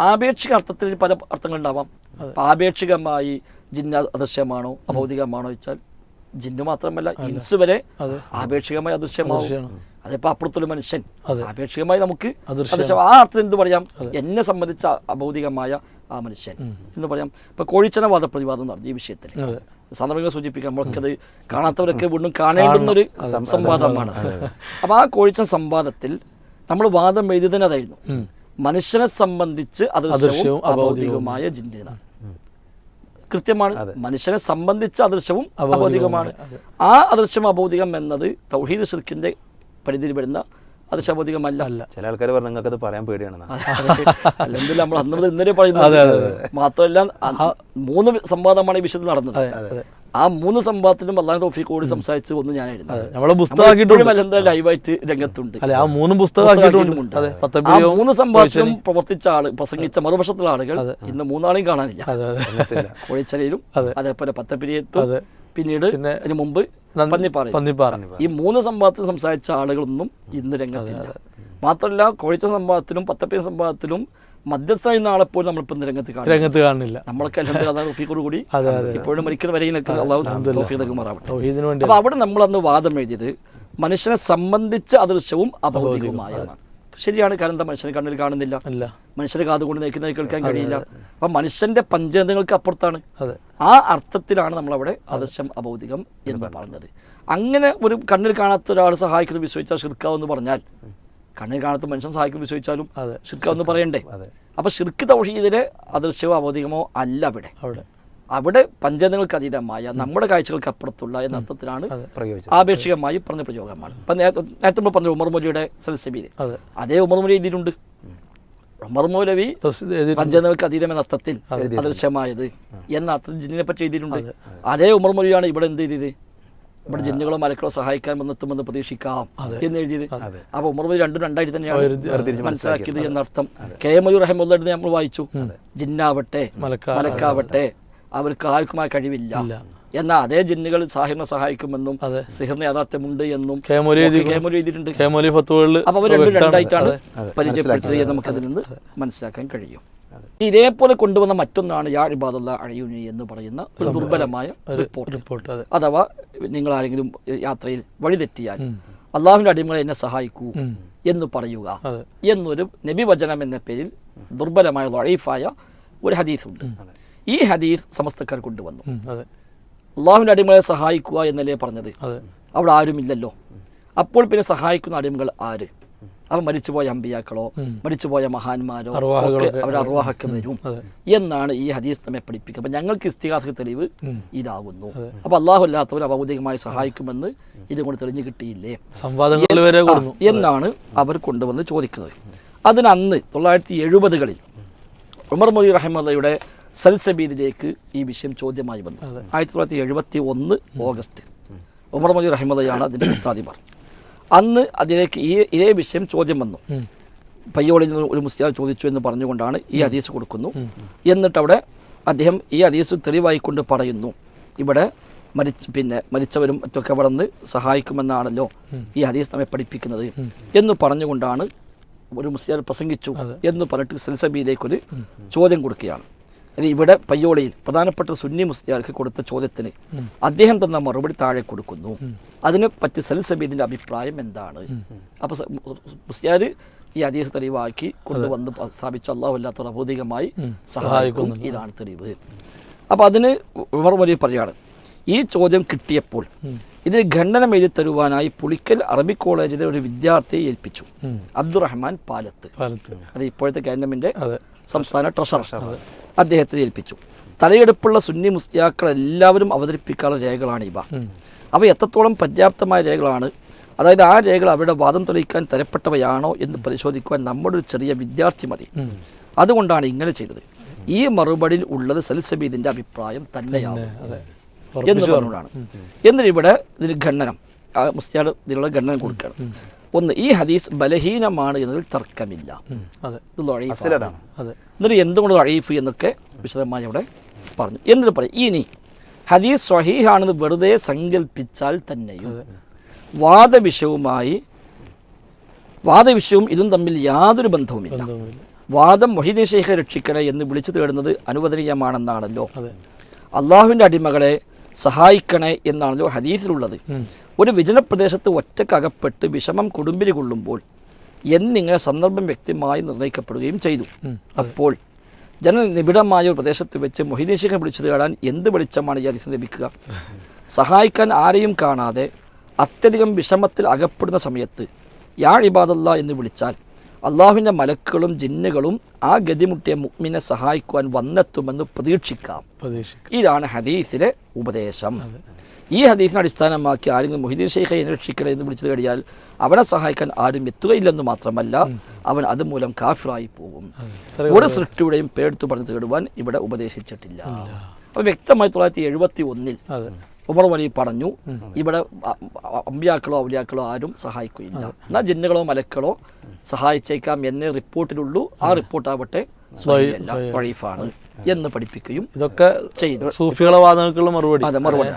ആപേക്ഷിക അർത്ഥത്തിൽ പല അർത്ഥങ്ങളുണ്ടാവാം. ആപേക്ഷികമായി ജിന്ന അദൃശ്യമാണോ അഭൗതികമാണോ വെച്ചാൽ ജിന്നു മാത്രമല്ല ഇൻസ് വരെ ആപേക്ഷികമായി അദൃശ്യമാവും. അദൃശ്യമാണ്. അതിപ്പോ അപ്പുറത്തുള്ള മനുഷ്യൻ ആപേക്ഷികമായി നമുക്ക് ആ അർത്ഥത്തിൽ എന്ത് പറയാം? എന്നെ സംബന്ധിച്ച അഭൗതികമായ ആ മനുഷ്യൻ എന്ന് പറയാം. ഇപ്പൊ കോഴിച്ചനവാദ പ്രതിവാദം നടന്നു ഈ വിഷയത്തിൽ. സന്ദർഭങ്ങൾ സൂചിപ്പിക്കാം. നമ്മൾക്കത് കാണാത്തവരൊക്കെ വീണ്ടും കാണേണ്ടുന്ന ഒരു സംവാദമാണ്. അപ്പൊ ആ കോഴിച്ചൻ സംവാദത്തിൽ നമ്മൾ വാദം എഴുതിയതിന് അതായിരുന്നു മനുഷ്യനെ സംബന്ധിച്ച് അദൃശ്യവും അദൃശ്യവും ജിന്നയാണ് ജിന്നതാണ് കൃത്യമാണ് മനുഷ്യനെ സംബന്ധിച്ച അദൃശ്യവും അഭൗതികമാണ് ആ അദൃശ്യം അഭൗതികം എന്നത് തൗഹീദ് ഷിർഖിന്റെ പരിധിയിൽ വരുന്ന അദൃശ്യ അഭൗതികമല്ല അല്ല. ചില ആൾക്കാർ പറഞ്ഞു നിങ്ങൾക്ക് അത് പറയാൻ പേടിയാണ് അല്ലെങ്കിൽ നമ്മൾ അന്ന് മുതൽ ഇന്നലെ പറയുന്നത് മാത്രമല്ല മൂന്ന് സംവാദമാണ് ഈ വിഷയത്തിൽ നടന്നത്. അതെ. ആ മൂന്ന് സംഭവത്തിനും അള്ളാഹു തോഫിക്ക് കൂടി സംസാരിച്ച് ഒന്ന് ഞാനായിരുന്നു. നമ്മളെ പുസ്തകമാക്കിയിട്ടുണ്ട് അല്ലെന്താ ലൈവായിട്ട് രംഗത്തുണ്ട്. അല്ലെ ആ മൂന്ന് പുസ്തകമാക്കിയിട്ടുണ്ട് പുസ്തകമാക്കിയിട്ടുമുണ്ട്. അതെ ആ മൂന്ന് സംഭവത്തിനും പ്രവർത്തിച്ച ആൾ പ്രസംഗിച്ച മറുപക്ഷത്തിലുള്ള ആളുകൾ ഇന്ന് മൂന്നാളെയും കാണാനില്ല. കോഴിച്ചലയിലും അതെ. അതേപോലെ പത്തപ്പിരിയത്തും അതെ. പിന്നീട് അതിനു മുമ്പ് പന്നിപ്പാറ. ഈ മൂന്ന് സംഭവത്തിൽ സംസാരിച്ച ആളുകളൊന്നും ഇന്ന് രംഗത്തില്ല. മാത്രമല്ല കോഴിച്ച സംഭവത്തിലും പത്തപ്പിയ സംഭവത്തിലും മധ്യസ്ഥ എന്ന ആളെപ്പോലും നമ്മളിപ്പോൾ ഇന്ന് രംഗത്ത് കാണും രംഗത്ത് കാണുന്നില്ല. നമ്മളൊക്കെ അതാണ് കൂടി ഇപ്പോഴും മരിക്കുന്ന വരെയൊക്കെ അള്ളാഹു തൗഫീഖ് തൗഹീദിന് വേണ്ടി അപ്പൊ അവിടെ നമ്മൾ അന്ന് വാദം എഴുതിയത് മനുഷ്യനെ സംബന്ധിച്ച അദൃശ്യവും അഭൗതികവുമായതാണ് ശരിയാണ് കാരണം എന്താ മനുഷ്യനെ കണ്ണിൽ കാണുന്നില്ല? മനുഷ്യരെ കാതുകൊണ്ട് നയിക്കുന്നത് കേൾക്കാൻ കഴിയില്ല. അപ്പൊ മനുഷ്യന്റെ പഞ്ചേന്ദ്രങ്ങൾക്ക് അപ്പുറത്താണ്. ആ അർത്ഥത്തിലാണ് നമ്മളവിടെ അദൃശ്യം അഭൗതികം എന്ന് പറഞ്ഞത്. അങ്ങനെ ഒരു കണ്ണിൽ കാണാത്ത ഒരാൾ സഹായിക്കുന്നത് വിശ്വസിച്ചാൽ ശിർക്കാവെന്ന് പറഞ്ഞാൽ കണ്ണിൽ കാണത്ത് മനുഷ്യൻ സഹായിക്കും വിശ്വസിച്ചാലും അതെ. ഷിർക്കാവെന്ന് പറയണ്ടേ? അതെ. അപ്പൊ ഷിർക്ക് തൗഷീദിലെ അദൃശ്യമോ അവതികമോ അല്ല അവിടെ. അവിടെ. അവിടെ പഞ്ചേന്ദ്രങ്ങൾക്ക് അതീതമായ നമ്മുടെ കാഴ്ചകൾക്ക് അപ്പുറത്തുള്ള എന്ന അർത്ഥത്തിലാണ് ആപേക്ഷികമായി പറഞ്ഞ പ്രയോഗമാണ്. ഇപ്പൊ നേരത്തെ നമ്മൾ പറഞ്ഞ ഉമർ മൊലിയുടെ അതെ. അതേ ഉമർ മൊലി എഴുതിയിട്ടുണ്ട്. ഉമർ മൗലവി തഫ്സീർ അതീതം എന്ന അർത്ഥത്തിൽ അദൃശ്യമായത് എന്ന അർത്ഥത്തിൽ ജിന്നിനെ പറ്റി എഴുതിയിട്ടുണ്ട്. അതേ. ഉമർ മൊഴിയാണ് ഇവിടെ എന്ത് ചെയ്തത് ഇവിടെ ജിന്നുകളോ മലക്കളോ സഹായിക്കാൻ വന്നെത്തുമെന്ന് പ്രതീക്ഷിക്കാം എന്ന് എഴുതിയത്. അപ്പൊ ഉമർ രണ്ടും രണ്ടായിട്ട് തന്നെയാണ് മനസ്സിലാക്കിയത് എന്നർത്ഥം. കെ എം മയൂർ അഹമ്മദ് നമ്മൾ വായിച്ചു. ജിന്നാവട്ടെ മലക്ക മലക്കാവട്ടെ അവർക്ക് ആർക്കും ആ കഴിവില്ല എന്നാൽ അതേ ജിന്നുകൾ സാഹിറിനെ സഹായിക്കുമെന്നും. സിഹിറിന് യാഥാർത്ഥ്യമുണ്ട് എന്നും എഴുതിയിട്ടുണ്ട്. അപ്പൊ അവർ രണ്ടും രണ്ടായിട്ടാണ് പരിചയപ്പെടുത്തിയത് നമുക്ക് അതിൽ നിന്ന് മനസ്സിലാക്കാൻ കഴിയും. ഇതേപോലെ കൊണ്ടുവന്ന മറ്റൊന്നാണ് യാ ഇബാദുള്ള അഴയുനി എന്ന് പറയുന്ന ഒരു ദുർബലമായ റിപ്പോർട്ട്. അഥവാ നിങ്ങൾ ആരെങ്കിലും യാത്രയിൽ വഴിതെറ്റിയാൽ അള്ളാഹുവിന്റെ അടിമകളെ എന്നെ സഹായിക്കൂ എന്ന് പറയുക എന്നൊരു നബി വചനം എന്ന പേരിൽ ദുർബലമായ ലൈഫായ ഒരു ഹദീസ് ഉണ്ട് ഈ ഹദീസ് സമസ്തക്കാർ കൊണ്ടുവന്നു. അള്ളാഹുവിന്റെ അടിമകളെ സഹായിക്കുക എന്നല്ലേ പറഞ്ഞത്? അവിടെ ആരുമില്ലല്ലോ. അപ്പോൾ പിന്നെ സഹായിക്കുന്ന അടിമകൾ ആര്? അവ മരിച്ചുപോയ അമ്പിയാക്കളോ മരിച്ചുപോയ മഹാന്മാരോ ഒക്കെ അവർ അറുവാഹൊക്കെ വരും. എന്നാണ് ഈ ഹദീസ് നമ്മെ പഠിപ്പിക്കുക. അപ്പൊ ഞങ്ങൾക്ക് ഇസ്തിഹാസ തെളിവ് ഇതാകുന്നു അപ്പൊ അള്ളാഹു അല്ലാത്തവർ അഭൗതികമായി സഹായിക്കുമെന്ന് ഇതുകൊണ്ട് തെളിഞ്ഞു കിട്ടിയില്ലേ? എന്നാണ് അവർ കൊണ്ടുവന്ന് ചോദിക്കുന്നത്. അതിനന്ന് തൊള്ളായിരത്തി എഴുപതുകളിൽ ഉമർ മൊഴി റഹ്മദയുടെ സൽസബീദിലേക്ക് ഈ വിഷയം ചോദ്യമായി വന്നു. ആയിരത്തി തൊള്ളായിരത്തി എഴുപത്തി ഒന്ന് ഓഗസ്റ്റ്. ഉമർ മൊഴി റഹ്മദയാണ് അതിന്റെ പത്രാധിപർ അന്ന് അതിലേക്ക് ഈ ഇതേ വിഷയം ചോദ്യം വന്നു. പയ്യോളിൽ നിന്ന് ഒരു മുസ്ലിം ചോദിച്ചു എന്ന് പറഞ്ഞുകൊണ്ടാണ് ഈ ഹദീസ് കൊടുക്കുന്നു. എന്നിട്ട് അവിടെ അദ്ദേഹം ഈ ഹദീസ് തെളിവായിക്കൊണ്ട് പറയുന്നു. ഇവിടെ മരിച്ച പിന്നെ മരിച്ചവരും മറ്റൊക്കെ അവിടെ നിന്ന് സഹായിക്കുമെന്നാണല്ലോ ഈ ഹദീസ് നമ്മെ പഠിപ്പിക്കുന്നത് എന്ന് പറഞ്ഞുകൊണ്ടാണ് ഒരു മുസ്ലിം പ്രസംഗിച്ചു എന്ന് പറഞ്ഞിട്ട് സെൽസബിയിലേക്കൊരു ചോദ്യം കൊടുക്കുകയാണ്. ഇവിടെ പയ്യോളിയിൽ പ്രധാനപ്പെട്ട സുന്നി മുസ്ലിയാർക്ക് കൊടുത്ത ചോദ്യത്തിന് അദ്ദേഹം തന്ന മറുപടി താഴെ കൊടുക്കുന്നു. അതിനെ പറ്റി സൽസബീദിന്റെ അഭിപ്രായം എന്താണ്? അപ്പൊ മുസ്ലിയാർ ഈ ഹദീസ് തെളിവാക്കി കൊണ്ടുവന്ന് സ്ഥാപിച്ച അള്ളാഹു അല്ലാത്ത അഭൗതികമായി സഹായിക്കുന്നു ഇതാണ് തെളിവ്. അപ്പൊ അതിന് ഉമർ വലിയ പറയാണ് ഈ ചോദ്യം കിട്ടിയപ്പോൾ ഇതിന് ഖണ്ഡനം എഴുതി തരുവാനായി പുളിക്കൽ അറബി കോളേജിലെ ഒരു വിദ്യാർത്ഥിയെ ഏൽപ്പിച്ചു. അബ്ദുറഹ്മാൻ പാലത്ത്. അത് ഇപ്പോഴത്തെ ഗവൺമെന്റ് അതെ. സംസ്ഥാന ട്രഷറർ. അദ്ദേഹത്തെ ഏൽപ്പിച്ചു തലയെടുപ്പുള്ള സുന്നി മുസ്ലിയാക്കൾ എല്ലാവരും അവതരിപ്പിക്കാനുള്ള രേഖകളാണ് ഇവ. അവ എത്രത്തോളം പര്യാപ്തമായ രേഖകളാണ്? അതായത് ആ രേഖകൾ അവരുടെ വാദം തെളിയിക്കാൻ തരപ്പെട്ടവയാണോ എന്ന് പരിശോധിക്കുവാൻ നമ്മുടെ ഒരു ചെറിയ വിദ്യാർത്ഥി മതി. അതുകൊണ്ടാണ് ഇങ്ങനെ ചെയ്തത്. ഈ മറുപടിയിൽ ഉള്ളത് സൽസബീദിന്റെ അഭിപ്രായം തന്നെയാണ് എന്ന് പറഞ്ഞുകൊണ്ടാണ്. എന്നിട്ട് ഇവിടെ ഇതിന് ഖണ്ഡനം മുസ്ലിയാൾ ഇതിനുള്ള ഖണ്ഡനം കൊടുക്കുകയാണ്. ഒന്ന് ഈ ഹദീസ് ബലഹീനമാണ് എന്നതിൽ തർക്കമില്ല. എന്നിട്ട് എന്തുകൊണ്ട് അഴീഫ് എന്നൊക്കെ വിശദമായി അവിടെ പറഞ്ഞു. എന്നിട്ട് പറയും ഇനി ഹദീസ് സ്വഹീഹാണെന്ന് വെറുതെ സങ്കല്പിച്ചാൽ തന്നെയും വാദവിഷയവുമായി വാദവിഷയവും ഇതും തമ്മിൽ യാതൊരു ബന്ധവുമില്ല. വാദം മൊഹീദീൻ ശേഖ രക്ഷിക്കണേ എന്ന് വിളിച്ചു തേടുന്നത് അനുവദനീയമാണെന്നാണല്ലോ. അള്ളാഹുവിന്റെ അടിമകളെ സഹായിക്കണേ എന്നാണല്ലോ ഹദീസിലുള്ളത്. ഒരു വിജനപ്രദേശത്ത് ഒറ്റക്കകപ്പെട്ട് വിഷമം കുടുംബിരി കൊള്ളുമ്പോൾ എന്നിങ്ങനെ സന്ദർഭം വ്യക്തമായി നിർണയിക്കപ്പെടുകയും ചെയ്തു. അപ്പോൾ ജന ജനനിബിഡമായ ഒരു പ്രദേശത്ത് വെച്ച് മൊഹിദേശിനെ വിളിച്ചു തേടാൻ എന്ത് വെളിച്ചമാണ് ഈ അതിഥി ലഭിക്കുക? സഹായിക്കാൻ ആരെയും കാണാതെ അത്യധികം വിഷമത്തിൽ അകപ്പെടുന്ന സമയത്ത് യാ ഇബാദല്ല എന്ന് വിളിച്ചാൽ അള്ളാഹുവിന്റെ മലക്കുകളും ജിന്നുകളും ആ ഗതിമുട്ടിയ മുഗ്മിനെ സഹായിക്കുവാൻ വന്നെത്തുമെന്ന് പ്രതീക്ഷിക്കാം. ഇതാണ് ഹദീസിലെ ഉപദേശം. ഈ ഹദീസിനെ അടിസ്ഥാനമാക്കി ആരെങ്കിലും മൊഹിദ്ദീൻ ഷെയ്ഖെ രക്ഷിക്കണേ എന്ന് വിളിച്ചു കഴിഞ്ഞാൽ അവനെ സഹായിക്കാൻ ആരും എത്തുകയില്ലെന്ന് മാത്രമല്ല അവൻ അതുമൂലം കാഫിറായി പോകും. ഒരു സൃഷ്ടിയുടെയും പേടുത്തു പറഞ്ഞു തേടുവാൻ ഇവിടെ ഉപദേശിച്ചിട്ടില്ല. അപ്പോൾ വ്യക്തമായി തൊള്ളായിരത്തി എഴുപത്തി ഒന്നിൽ ഉമർ വലി പറഞ്ഞു ഇവിടെ അമ്പിയാക്കളോ ഔലിയാക്കളോ ആരും സഹായിക്കുകയില്ല. എന്നാൽ ജിന്നുകളോ മലക്കളോ സഹായിച്ചേക്കാം എന്നേ റിപ്പോർട്ടിലുള്ളൂ. ആ റിപ്പോർട്ടാവട്ടെ വഴീഫാണ് എന്ന് പഠിപ്പിക്കുകയും ഇതൊക്കെ ചെയ്തു. സൂഫികളെ വാദങ്ങൾക്കുള്ള മറുപടി. അതെ മറുപടി